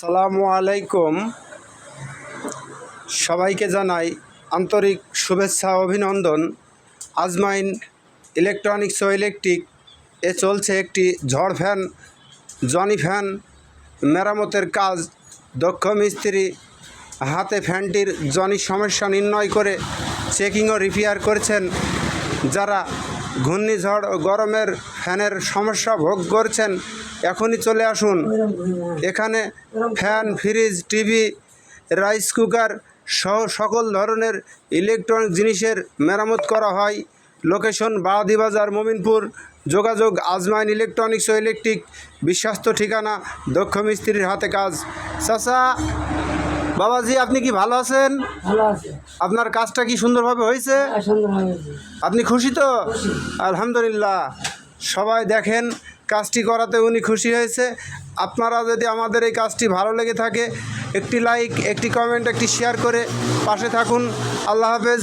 সালামু আলাইকুম। সবাইকে জানাই আন্তরিক শুভেচ্ছা, অভিনন্দন। আজমাইন ইলেকট্রনিক্স ও ইলেকট্রিক এ চলছে একটি ঝড় ফ্যান, জনি ফ্যান মেরামতের কাজ। দক্ষ মিস্ত্রি হাতে ফ্যানটির জনি সমস্যা নির্ণয় করে চেকিং ও রিপেয়ার করছেন যারা ঘূর্ণিঝড় ও গরমের ফ্যানের সমস্যা ভোগ করছেন, এখনই চলে আসুন। এখানে fan, fridge, TV, rice cooker সহ সকল ধরনের ইলেকট্রনিক জিনিসের মেরামত করা হয়। লোকেশন বাজার মোমিনপুর। যোগাযোগ আজমাইন ইলেকট্রনিক্স ও ইলেকট্রিক। বিশ্বস্ত ঠিকানা দক্ষ মিস্ত্রির হাতে কাজ। চাচা বাবাজি আপনি কি ভালো আছেন? আপনার কাজটা কি সুন্দরভাবে হয়েছে? হয়েছে। আপনি খুশি তো? আলহামদুলিল্লাহ। সবাই দেখেন কাজটি করাতে উনি খুশি হয়েছে। আপনারা যদি আমাদের এই কাজটি ভালো লেগে থাকে একটি লাইক একটি কমেন্ট একটি শেয়ার করে পাশে থাকুন। আল্লাহ হাফেজ।